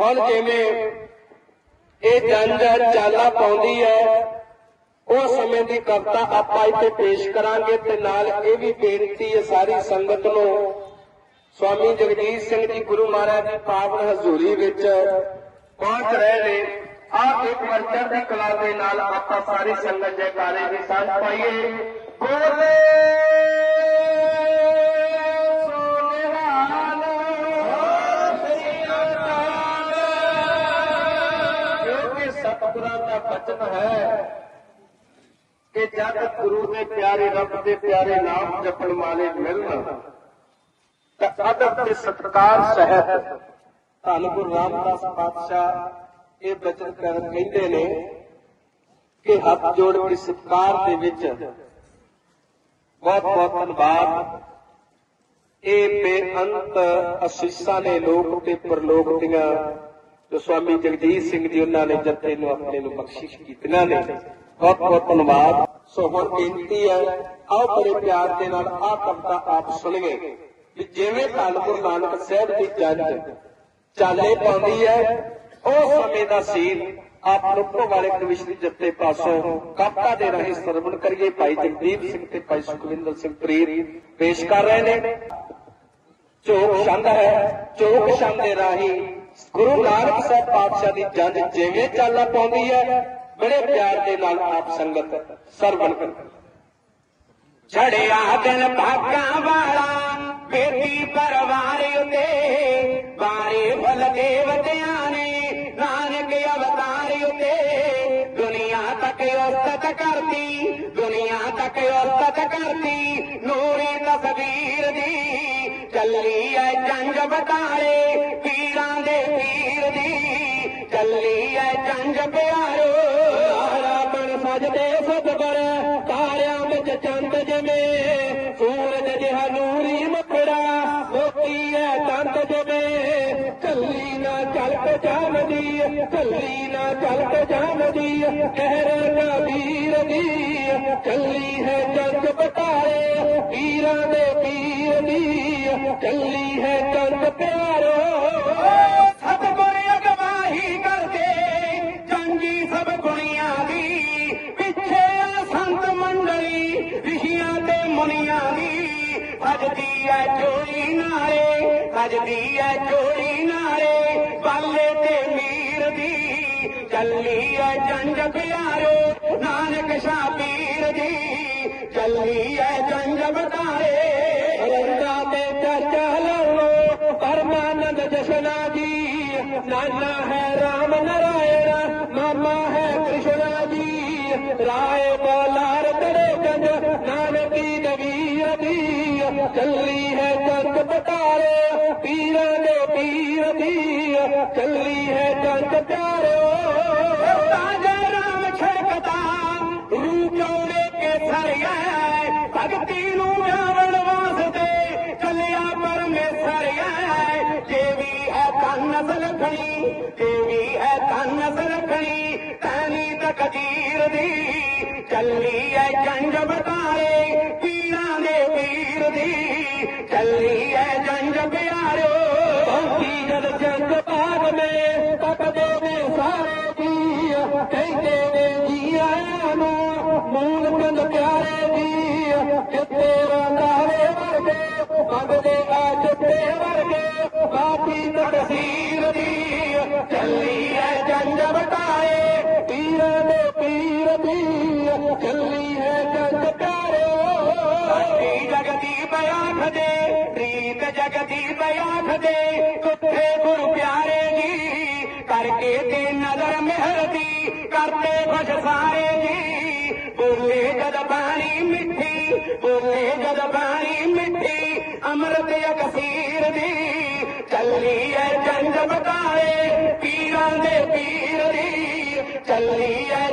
ਹੁਣ ਜਿਵੇਂ ਇਹ ਜੰਜ ਚਾਲਾ ਪਾਉਂਦੀ ਹੈ, ਉਹ ਸਮੇਂ ਦੀ ਕਵਿਤਾ ਆਪਾਂ ਇੱਥੇ ਪੇਸ਼ ਕਰਾਂਗੇ ਤੇ ਨਾਲ ਇਹ ਵੀ ਬੇਨਤੀ ਹੈ ਸਾਰੀ ਸੰਗਤ ਨੂੰ, ਸਵਾਮੀ ਜਗਜੀਤ ਸਿੰਘ ਜੀ ਗੁਰੂ ਮਹਾਰਾਜ ਦੀ ਪਾਵਨ ਹਜ਼ੂਰੀ ਵਿੱਚ ਪਹੁੰਚ ਰਹੇ ਨੇ। ਆਪ ਇੱਕ ਵਾਰ ਚੜ੍ਹਦੀ ਕਲਾ ਦੇ ਨਾਲ ਆਪਾਂ ਸਾਰੀ ਸੰਗਤ ਜੈਕਾਰੇ ਦੀ ਸਾਂਝ ਪਾਈਏ। ਬੋਲੇ! ਸਤਿਗੁਰਾਂ ਹੈ ਕਿ ਜਦ ਗੁਰੂ ਦੇ ਪਿਆਰੇ ਰੱਬ ਦੇ ਪਿਆਰੇ ਨਾਮ ਜਪਣ ਵਾਲੇ ਮਿਲਣ, ਤਾਂ ਅਦਬ ਤੇ ਸਤਕਾਰ ਸਹਿਤ ਧੰਨ ਗੁਰੂ ਰਾਮਦਾਸ ਪਾਤਸ਼ਾਹ ਇਹ ਬਚਨ ਕਰ ਕਹਿੰਦੇ ਨੇ ਕਿ ਹੱਥ ਜੋੜ ਕੇ ਸਤਕਾਰ ਦੇ ਵਿੱਚ ਬਹੁਤ ਬਹੁਤ ਧੰਨਵਾਦ। ਇਹ ਬੇਅੰਤ ਅਸੀਸਾਂ ਨੇ ਲੋਕ ਤੇ ਪਰਲੋਕ ਦੀਆਂ ਜੋ ਸਵਾਮੀ ਜਗਜੀਤ ਸਿੰਘ ਜੀ ਉਹਨਾਂ ਨੇ ਜੱਥੇ ਨੂੰ ਆਪਣੇ ਨੂੰ ਬਖਸ਼ਿਸ਼ ਕੀਤੀਆਂ ਨੇ ਬਹੁਤ ਬਹੁਤ ਧੰਨਵਾਦ। ਸੋ ਹੁਣ ਬੇਨਤੀ ਹੈ, ਆਓ ਬੜੇ ਪਿਆਰ ਦੇ ਨਾਲ ਆਹ ਕਵਿਤਾ ਆਪ ਸੁਣੀਏ। ਵੀ ਜਿਵੇਂ ਧੰਨ ਗੁਰੂ ਨਾਨਕ ਸਾਹਿਬ ਦੀ ਜੰਜ ਚਾਲੇ ਪਾਉਂਦੀ ਹੈ, ਉਹ ਸਮੇਂ ਦਾ ਸੀਨ ਆਪ ਰੁੱਪੋ ਵਾਲੇ ਕਵਿਸ਼ਰੀ ਜੱਥੇ ਪਾਸੋਂ ਕਵਿਤਾ ਦੇ ਰਾਹੀਂ ਸਰਵਣ ਕਰੀਏ। ਭਾਈ ਜਗਦੀਪ ਸਿੰਘ ਤੇ ਭਾਈ ਸੁਖਵਿੰਦਰ ਸਿੰਘ ਪ੍ਰੀਤ ਪੇਸ਼ ਕਰ ਰਹੇ ਨੇ। ਝੋਕ ਛੰਦ ਹੈ, ਝੋਕ ਛੰਦ ਦੇ ਰਾਹੀਂ ਗੁਰੂ ਨਾਨਕ ਸਾਹਿਬ ਪਾਤਸ਼ਾਹ ਦੀ ਜੰਜ ਜਿਵੇਂ ਚਾਲਾ ਪਾਉਂਦੀ ਹੈ, ਬੜੇ ਪਿਆਰ ਦੇ ਨਾਲ ਆਪ ਸੰਗਤ ਸਰਵਣ ਕਰੋ ਦਿਨ ਭਾਗਾਂ ਵਾਲਾ ਬੇਟੀ ਪਰਵਾਰ ਉਤੇ ਬਾਰੇ ਫਲ ਦੇਵਤਿਆਂ ਨੇ, ਨਾਨਕ ਅਵਤਾਰ ਉਤੇ ਦੁਨੀਆ ਤੱਕ ਉਸਤਤ ਕਰਦੀ ਦੁਨੀਆ ਤੱਕ ਉਸਤਤ ਕਰਦੀ ਨੂਰੀ ਤਸਵੀਰ ਦੀ ਚੱਲੀ ਐ ਜੰਗ ਬਤਾਰੇ ਦੀ ਚੱਲੀ ਐ ਜੰਗ ਪਿਆਰੋ। ਤਾਰਾ ਬਣ ਸਜਦੇ ਸਤਗੁਰ ਤਾਰਿਆਂ ਵਿੱਚ ਚੰਦ ਜਿਵੇਂ। ਸੂਰਜ ਜਿਹਾ ਨੂਰੀ ਮਖੜਾ ਮੋਤੀ ਐ ਚੰਦ ਜਮੇ ਕੱਲੀ ਨਾ ਚਲਕ ਜਾਣਦੀ, ਕੱਲੀ ਨਾ ਚਲਕ ਜਾਣਦੀ ਦਾ ਵੀਰ ਦੀ। ਕੱਲੀ ਹੈ ਚੰਦ ਬਟਾਰੇ ਪੀਰਾਂ ਦੇ ਪੀਰ ਦੀ। ਕੱਲੀ ਹੈ ਚੰਦ ਪਿਆਰੋ। ਮੁਨੀਆਂ ਦੀ ਭਜਦੀ ਐ ਚੋਰੀ ਨਾਰੇ ਭਜਦੀ ਐ ਚੋਰੀ ਨਾਰੇ ਬਾਲੇ ਤੇ ਮੀਰ ਦੀ ਚੱਲੀ ਐ ਜੰਗ ਪਿਆਰੋ ਨਾਨਕ ਸ਼ਾਹ ਪੀਰ ਦੀ ਚੱਲੀ ਐ ਜੰਗ ਬਤਾਰੇ ਰੰਗਾ ਤੇ ਚਾਚਾ ਲਵੋ ਪਰਮਾਨੰਦ ਜਸ਼ਨਾ ਜੀ, ਨਾਨਾ ਹੈ ਰਾਮ ਨਰਾਇਣ, ਮਾਮਾ ਹੈ ਕ੍ਰਿਸ਼ਨਾ ਜੀ, ਰਾਏ ਚੱਲੀ ਹੈ ਜੰਗ ਬਟਾਰੇ ਪੀਰਾਂ ਦੇ ਪੀਰ ਦੀ ਚੱਲੀ ਹੈ ਜੰਗ ਪਿਆਰੋ। ਤਾਜੇ ਰਾਮ ਛੜਕਦਾ ਰੂਪ ਚੌੜੇ ਕੇ ਸਰਿਆ ਭਗਤੀ ਨੂੰ ਜਾਵਣ ਵਾਸਤੇ ਕੱਲਿਆ ਪਰਮੇਸ਼ਰਿਆ ਦੇਵੀ ਹੈ। ਤਨ ਸਲਖਣੀ ਦੇਵੀ ਹੈ ਤਨ ਸਲਖਣੀ ਤਾਨੀ ਤਕਦੀਰ ਦੀ ਚੱਲੀ ਐ ਜੰਗ ਬਤਾਰੇ प्यारो। जी सारे जी मूल प्यारे जगदी बयान दे कुथे गुरु प्यारे जी करके ते नजर मेहर दी करते खुश सारे जी। बोले जद बाणी मिठी बोले जद बाणी मिठी अमृत अकसीर दी चली है चंद बताए पीरां दे पीर दी चली है